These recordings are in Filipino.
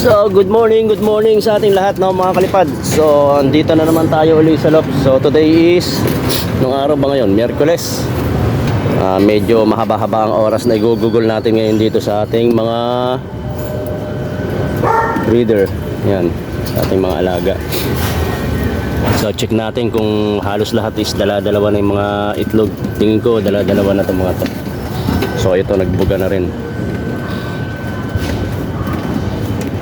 So, good morning, good morning sa ating lahat ng mga kalipad. So, andito na naman tayo ulit sa Lop. So, today is, nung araw ba ngayon? Miyerkules. Ah, medyo mahaba-haba ang oras na igugugol natin ngayon dito sa ating mga breeder. Yan, sa ating mga alaga. So, check natin kung halos lahat is dala-dalawa na yung mga itlog. Tingin ko, dala-dalawa na itong mga to. So, ito, nagbuga na rin.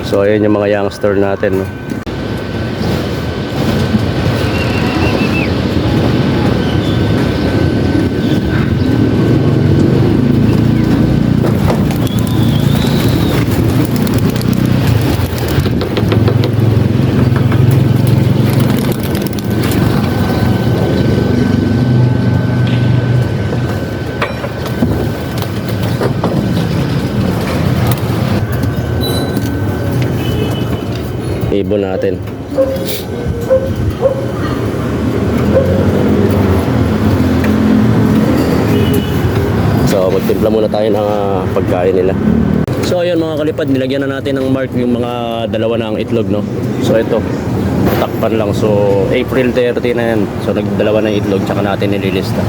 So ayan yung mga youngster natin. No? Ibon natin. So magtimpla muna tayo ng ah, pagkain nila. So ayun mga kalipad, nilagyan na natin ng mark yung mga dalawa na itlog no. So ito, takpan lang. So April 30 na yan. So nagdalawa na yung itlog tsaka natin nililista.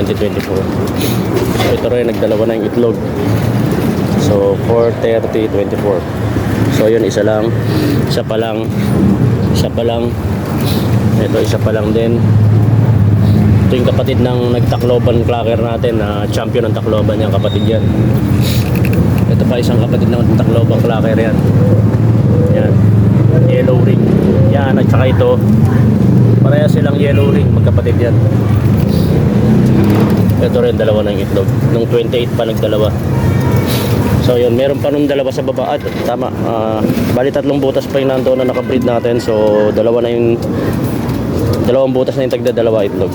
2024. So ito rin nagdalawa na yung itlog. So 430 24. So yun isa lang, isa pa lang, isa pa lang. Ito isa pa lang din. Ito yung kapatid ng nagtakloban clacker natin na champion ng takloban yung kapatid yan. Ito pa isang kapatid ng takloban clacker yan. Yan. Yellow ring. Yan at saka ito. Pareha silang yellow ring magkapatid yan. Ito rin dalawa ng itlog. Nung 28 pa nagdalawa. So yun, meron pa nung dalawa sa baba. At tama, ah, bali tatlong butas pa yung nandoon na nakabreed natin. So dalawa na yung dalawang butas na yung tagda dalawa itlog.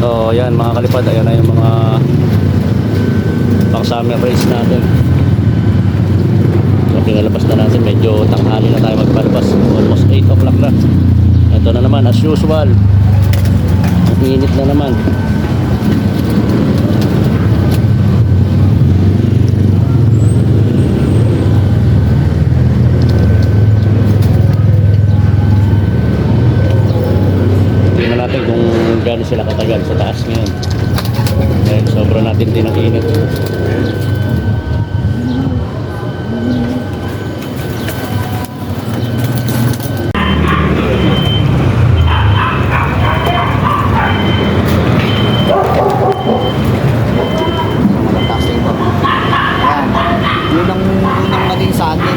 So yan mga kalipad, ayun na yung mga pang summer race natin. So pinalabas na natin, medyo tanghali na tayo magpalabas. Almost 8 o'clock na. Ito na naman as usual. Init na naman. Tingnan natin kung gaano sila katagal sa taas ngayon. Dahil sobrang natin din ang init. Mataas na ito. Ayan. Yun ang unang naging sa atin.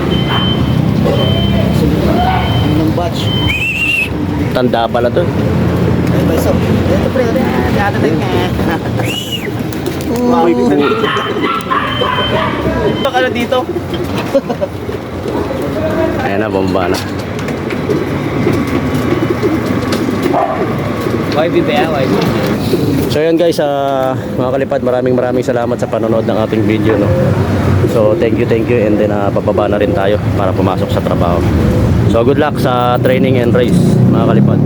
Sunod na. Yun ang batch. Tanda pala to. Ba isa? Ito pre, Dito din Uy, ka na dito. Ayan na, bomba na. YB ba yan? YB. So yun guys, ah, mga kalipad, maraming maraming salamat sa panonood ng ating video. No? So thank you, thank you and then uh, bababa na rin tayo para pumasok sa trabaho. So good luck sa training and race mga kalipad.